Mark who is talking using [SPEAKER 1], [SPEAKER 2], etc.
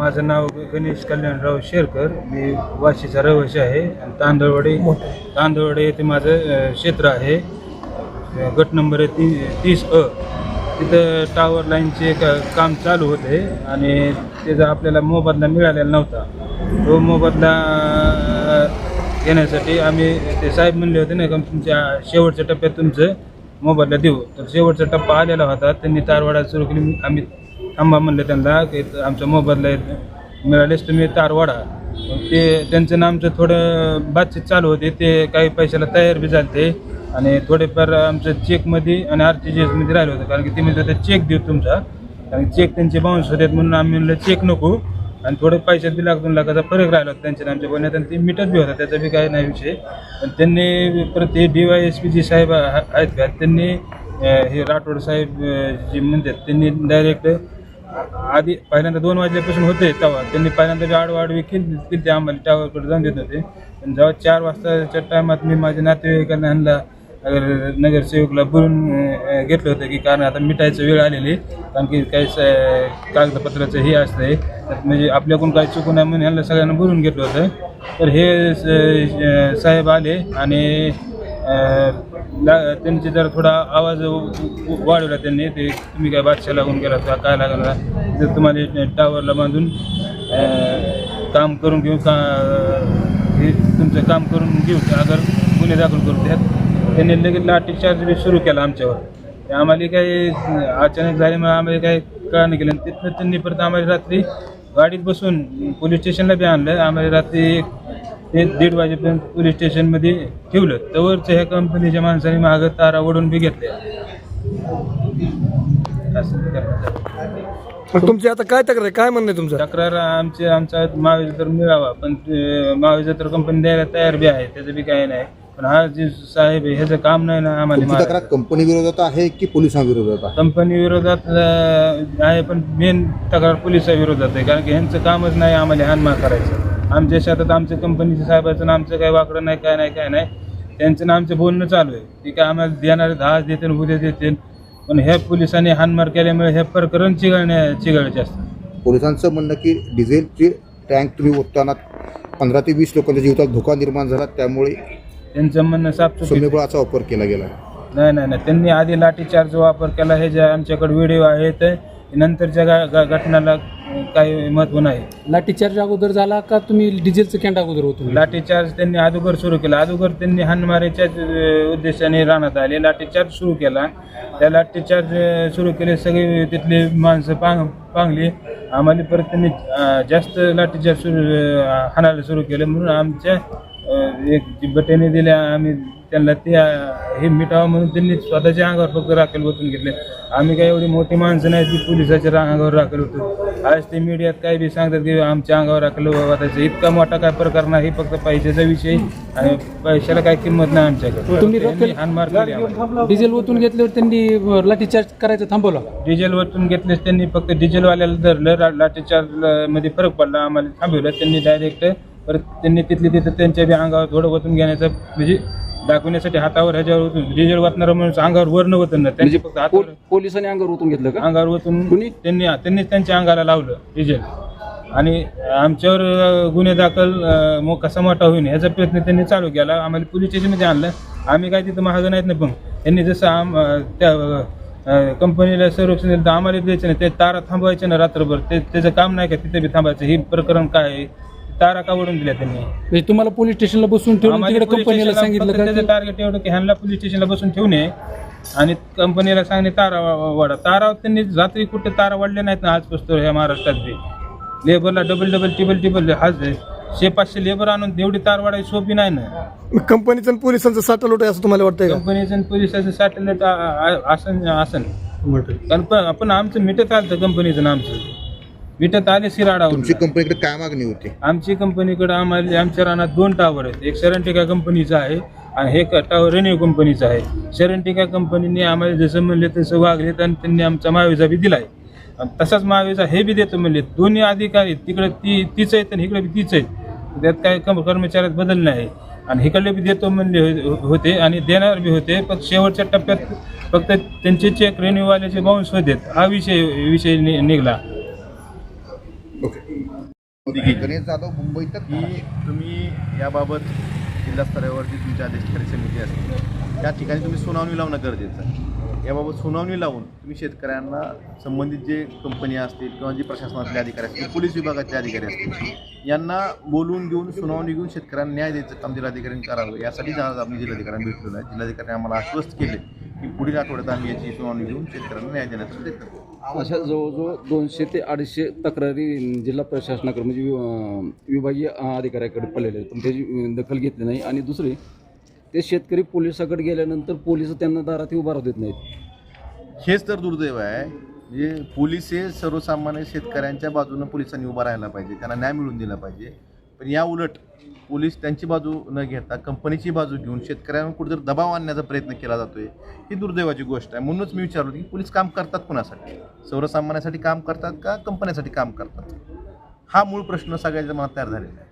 [SPEAKER 1] माझं नाव गणेश कल्याणराव शेरकर. मी वाशीचा रहिवासी आहे आणि तांदळवाडी तांदळवाडी येथे माझं अ, क्षेत्र आहे. अ, गट नंबर आहे ती तीस अ. तिथं टावर लाईनचे क काम चालू होते आणि त्याचा आपल्याला मोबदला मिळालेला नव्हता. तो मोबदला अ, घेण्यासाठी आम्ही ते साहेब म्हणले होते ना का तुमच्या शेवटच्या टप्प्यात तुमचं मोबदला देऊ. तर शेवटचा टप्पा आलेला होता. त्यांनी तारवाडा सुरू केली. आम्ही थांबा म्हणलं त्यांना की आमचा मोबदला मिळालेच तुम्ही तारवाडा. ते त्यांचं ना आमचं थोडं बातचीत चालू होते ते काही पैशाला तयार बी झालते. आणि थोडेफार आमचं चेकमध्ये आणि आर टी जी एसमध्ये राहिलं होतं. कारण की ते तर चेक देऊ तुमचा. आणि चेक त्यांचे बाउन्स होते म्हणून आम्ही म्हणलं चेक नको. आणि थोडे पैशात बी लाख दोन लाखाचा फरक राहिला होता त्यांच्या आमच्या बोलण्यात. आणि ते मीटर बी होता त्याचा बी काही नाही विषय. पण त्यांनी परत हे D Y S P ji साहेब आहेत का त्यांनी हे राठोड साहेब जे म्हणतात त्यांनी डायरेक्ट आधी पहिल्यांदा दोन वाजल्यापासून होते तेव्हा. त्यांनी पहिल्यांदा बी आडवाडवी केली केली ते आम्हाला टावरकडे जाऊन देत होते. पण जेव्हा चार वाजताच्या टायमात मी माझ्या नातेवाईकांना ह्यांना नगर नगरसेवकला बोलून घेतलं होतं की कारण आता मिटायचं वेळ आलेली कारण की काही स- कागदपत्राचं हे असतंय. त्यात म्हणजे आपल्याकडून काही चुकून आहे म्हणून ह्यांना सगळ्यांना बोलून घेतलं होतं. तर हे स- साहेब आले आणि त्यांचे जर थोडा आवाज वाढवला त्यांनी ते तुम्ही काय बादशा लागून गेला का काय लागला तर तुम्हाला टावरला बांधून काम करून घेऊ का हे तुमचं काम करून घेऊ अगर गुन्हे दाखल करू त्यात त्यांनी लगेच लाठीचार्ज बी सुरू केला आमच्यावर. आम्हाला काही अचानक झाल्यामुळे आम्हाला काही कळणं केलं आणि तिथनं त्यांनी परत आम्हाला रात्री गाडीत बसून पोलीस स्टेशनला बी आणलं. आम्हाला रात्री एक ते दीड वाजेपर्यंत पोलीस स्टेशनमध्ये ठेवलं. तवरच्या ह्या कंपनीच्या माणसाने मागं तारा ओढून बी घेतले असं करण्यात आलं.
[SPEAKER 2] मग तुमची आता काय तक्रार आहे? काय म्हणणं आहे तुमचं?
[SPEAKER 1] तक्रार आमचे आमचा महावीज तर मिळावा. पण महावीज तर कंपनी द्यायला तयार बी आहे. त्याचं बी काही नाही. पण हा जे साहेब आहे ह्याचं काम नाही ना आम्हाला
[SPEAKER 3] तुमची
[SPEAKER 1] मारायचं.
[SPEAKER 3] तक्रार कंपनी विरोधात आहे की पोलिसांविरोधात आहे?
[SPEAKER 1] कंपनी विरोधात अं, आहे पण मेन तक्रार पोलिसा विरोधात आहे. कारण की ह्यांचं कामच नाही आम्हाला हानमार करायचं. आमच्या शेतात आमच्या कंपनीच्या साहेबाचं आणि आमचं काही वाकडं नाही काय नाही काय नाही. त्यांचं ना आमचं बोलणं चालू आहे. की काय आम्हाला देणारे आज देते आणि उद्या देते पण ह्या पोलिसांनी हानमार केल्यामुळे हे प्रकरण चिघळण्या चिघळायचे असतात.
[SPEAKER 3] पोलिसांचं म्हणणं की डिझेलची टँक तुम्ही ओतताना पंधरा ते वीस लोकांच्या जीवितात धोका निर्माण झाला त्यामुळे
[SPEAKER 1] त्यांचं म्हणणं साफ
[SPEAKER 3] सौम्यबळाचा वापर केला गेला.
[SPEAKER 1] नाही नाही नाही. त्यांनी आधी लाठीचार्ज वापर केला. हे जे आमच्याकडे व्हिडिओ आहेत नंतरच्या घटनाला काही महत्त्व नाही.
[SPEAKER 4] लाठीचार्ज अगोदर झाला का तुम्ही डिझेलचं कॅन्ट अगोदर होतो?
[SPEAKER 1] लाठीचार्ज त्यांनी अगोदर सुरू केला. अगोदर त्यांनी हानमारीच्याच अं, उद्देशाने राहण्यात आले. लाठीचार्ज सुरू केला. त्या लाठीचार्ज सुरू केले. सगळे तिथले माणसं पांग पांगली. आम्हाला परत त्यांनी जास्त लाठीचार्ज सुरू हाणायला सुरू केलं. म्हणून आमच्या एक जी बटेने दिल्या आम्ही त्यांना ते हे मिटावं म्हणून त्यांनी स्वतःच्या अंगावर फक्त राखेल ओतून घेतले. आम्ही काही एवढी मोठी माणसं नाही ती पोलिसाच्या अंगावर राखेल होतो. आज ते मीडियात काही बी सांगतात की आमच्या अंगावर राखेल वाटायचं इतका मोठा काय प्रकार नाही फक्त पैशाचा विषय आणि पैशाला काही किंमत नाही आमच्याकडे. हानमार.
[SPEAKER 4] डिझेल ओतून घेतल्यावर त्यांनी लाठीचार्ज करायचं थांबवलं.
[SPEAKER 1] डिझेल वरतून घेतलेच त्यांनी फक्त डिझेलवाल्याला धरलं लाठीचार्जमध्ये फरक पडला आम्हाला थांबवलं. त्यांनी डायरेक्ट परत त्यांनी तिथली तिथं त्यांच्या बी अंगावर थोडं वतून घेण्याचं म्हणजे दाखवण्यासाठी हातावर ह्याच्यावर वतून डिझेल वाटणारा म्हणून अंगावर वरण वतन ना त्यांनी फक्त हातावर
[SPEAKER 4] पोलिसांनी अंगावर ओतून घेतलं का?
[SPEAKER 1] अंगावर वतून
[SPEAKER 4] कुणी?
[SPEAKER 1] त्यांनी त्यांनी त्यांच्या अंगाला लावलं डिझेल आणि आमच्यावर अं, गुन्हे दाखल अं, कसा मोठा होईल ह्याचा प्रयत्न त्यांनी चालू केला. आम्हाला पोलीस स्टेशनमध्ये आणलं. आम्ही काय तिथं महाग नाहीत ना पण त्यांनी जसं आम अं, त्या अं, कंपनीला संरक्षण दिलं तर आम्हाला द्यायचं नाही. ते तारा थांबवायचे ना रात्रभर. ते त्याचं काम नाही का? तिथे बी थांबायचं. हे प्रकरण काय आहे? तारा का ओढून दिल्या त्यांनी.
[SPEAKER 4] म्हणजे तुम्हाला पोलीस स्टेशनला बसून ठेवून
[SPEAKER 1] आम्हाला
[SPEAKER 4] तिकडे
[SPEAKER 1] पोलीस
[SPEAKER 4] कंपनीला
[SPEAKER 1] स्टेशनला
[SPEAKER 4] सांगितलं
[SPEAKER 1] फक्त
[SPEAKER 4] का
[SPEAKER 1] त्याचं
[SPEAKER 4] की-
[SPEAKER 1] टार्गेट एवढं की ह्यांना पोलीस स्टेशनला बसून ठेवणे आणि कंपनीला सांगणे तारा वा- वा- वाढा. तारा त्यांनी रात्री कुठे तारा वाढले नाहीत ना आजपासून ह्या महाराष्ट्रात बी. लेबरला डबल डबल टिबल टिबल हाच शे पाचशे लेबर आणून एवढी तार वाढायची सोपी नाही ना.
[SPEAKER 2] मग कंपनीचं आणि पोलिसांचं साठलोट आहे असं तुम्हाला वाटतंय का?
[SPEAKER 1] कंपनीचं आणि पोलिसाचं सॅटेलाइट आसन आसन. कारण पण आपण आमचं मिटत आलं कंपनीचं ना आमचं. मिटत आले शिराडावर
[SPEAKER 3] तुमची कंपनीकडे काय मागणी होती?
[SPEAKER 1] आमची कंपनीकडे आम्हाला आमच्या रानात दोन टावर आहेत. एक शरणटिका कंपनीचा आहे आणि हे टावर रेन्यू कंपनीचा आहे. शरणटिका कंपनीने आम्हाला जसं म्हणले तसं वागलेत आणि त्यांनी आमचा महाविजा बी दिलाय. आणि तसाच महाविजा हे बी देतो म्हणले. दोन्ही अधिकारी तिकडे ती तीच आहेत आणि इकडे बी तीच आहेत. त्यात काय कम कर्मचाऱ्यात बदल नाही. आणि इकडले बी देतो म्हणले हो- होते आणि देणार बी होते. पण शेवटच्या टप्प्यात फक्त त्यांचे चेक रेन्यूवाल्याचे बाउन्स होते. हा विषय विषय निघाला.
[SPEAKER 3] गणेश जाधव मुंबई तक
[SPEAKER 5] की तुम्ही याबाबत जिल्हा स्तरावरची तुमच्या अधिकारी समिती असते. त्या ठिकाणी तुम्ही सुनावणी लावणं गरजेचं आहे. याबाबत सुनावणी लावून तुम्ही शेतकऱ्यांना संबंधित जे कंपनी असतील किंवा जे प्रशासनातले अधिकारी असतील पोलीस विभागातले अधिकारी असतील यांना बोलवून घेऊन सुनावणी घेऊन शेतकऱ्यांना न्याय द्यायचं काम जिल्हाधिकाऱ्यांनी करावं यासाठी आज आम्ही जिल्हाधिकाऱ्यांना भेटलेलो आहे. जिल्हाधिकाऱ्यांनी आम्हाला आश्वस्त केले की पुढील आठवड्यात आम्ही याची सुनावणी घेऊन शेतकऱ्यांना न्याय देण्याचा प्रयत्न करू.
[SPEAKER 6] अशा जवळजवळ दोनशे ते अडीचशे तक्रारी जिल्हा प्रशासनाकडे म्हणजे वि- विभागीय अधिकाऱ्याकडे पडलेले आहेत. पण त्याची दखल घेतली नाही. आणि दुसरी ते शेतकरी पोलिसाकडे गेल्यानंतर पोलीस त्यांना दारात उभा राहू देत नाहीत.
[SPEAKER 5] हेच तर दुर्दैव आहे. म्हणजे पोलीस हे सर्वसामान्य शेतकऱ्यांच्या बाजूनं पोलिसांनी उभा राहायला पाहिजे. त्यांना न्याय मिळवून दिला पाहिजे. पण या उलट पोलीस त्यांची बाजू न घेता कंपनीची बाजू घेऊन शेतकऱ्यांवर कुठेतरी दबाव आणण्याचा प्रयत्न केला जातोय ही दुर्दैवाची गोष्ट आहे. म्हणूनच मी विचारलो की पोलीस काम करतात कोणासाठी? सर्वसामान्यासाठी काम करतात का कंपन्यासाठी काम करतात? हा मूळ प्रश्न सगळ्याच्या मनात तयार झालेला आहे.